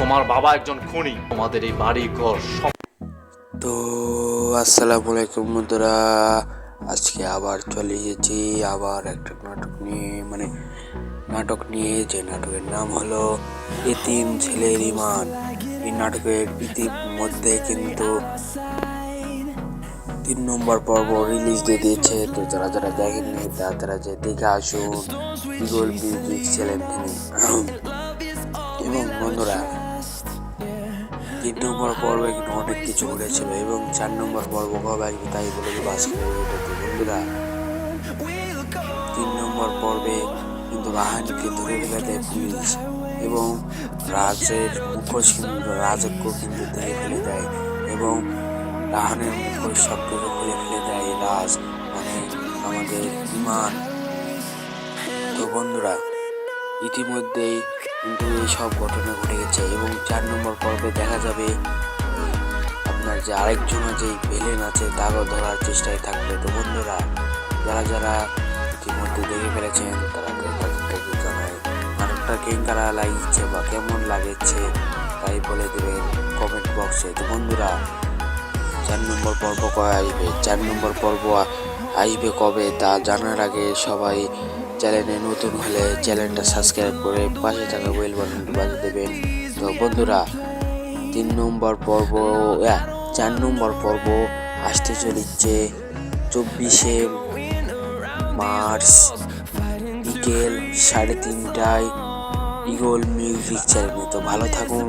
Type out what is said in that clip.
তোমার বাবা একজন খুনি। তোমাদের এই বাড়ি ঘর সব তো, আসসালামু আলাইকুম বন্ধুরা। আজকে আবার চলে এসেছি, আবার একটা নাটক নিয়ে মানে নাটক নিয়ে, যে নাটকের নাম হলো এতিম ছেলের ইমান। এই নাটকের ইতিমধ্যে কিন্তু তিন নম্বর পর্ব রিলিজ দিয়ে দিয়েছে। তো যারা যারা দেখেননি, তারা তারা যে দেখে আসুন ইগল মিউজিক এবং বন্ধুরা তিন নম্বর পর্বে কিন্তু অনেক কিছু ঘটেছিল এবং চার নম্বর পর্ব কবে আসবে তাই বলে দেবো আজকে বন্ধুরা, তিন নম্বর পর্বে কিন্তু রাহানিকে ধরে ফেলে দেয় পুলিশ এবং রাজের মুখোশ কিন্তু রাজজ্ঞ কিন্তু ধরে ফেলে দেয় এবং রাহানের মুখোশ সব কিছু খুলে ফেলে দেয়। রাজ মানে আমাদের ইমান। তো বন্ধুরা ইতিমধ্যেই কিন্তু এই সব ঘটনা ঘটে গেছে এবং চার নম্বর পর্বে দেখা যাবে আপনার যে আরেকজন যে ভিলেন আছে তারও ধরার চেষ্টায় থাকবে। তো বন্ধুরা, যারা যারা ইতিমধ্যে দেখে ফেলেছেন, তারা তাদের থেকে জানায় নাটকটা কেঙ্কারা লাগিয়েছে বা কেমন লাগেছে, তাই বলে দেবেন কমেন্ট বক্সে তো বন্ধুরা, চার নম্বর পর্ব কবে আসবে? চার নম্বর পর্ব আসবে কবে? তা জানার আগে সবাই চ্যানেলে নতুন হলে চ্যানেলটা সাবস্ক্রাইব করে পাশে থাকা বেল বাটনটি বাজিয়ে দেবেন। তো বন্ধুরা, তিন নম্বর পর্ব চার নম্বর পর্ব আসতে চলেছে চব্বিশে মার্চ বিকেল সাড়ে তিনটায় ইগল মিউজিক চ্যানেলে। তো ভালো থাকুন।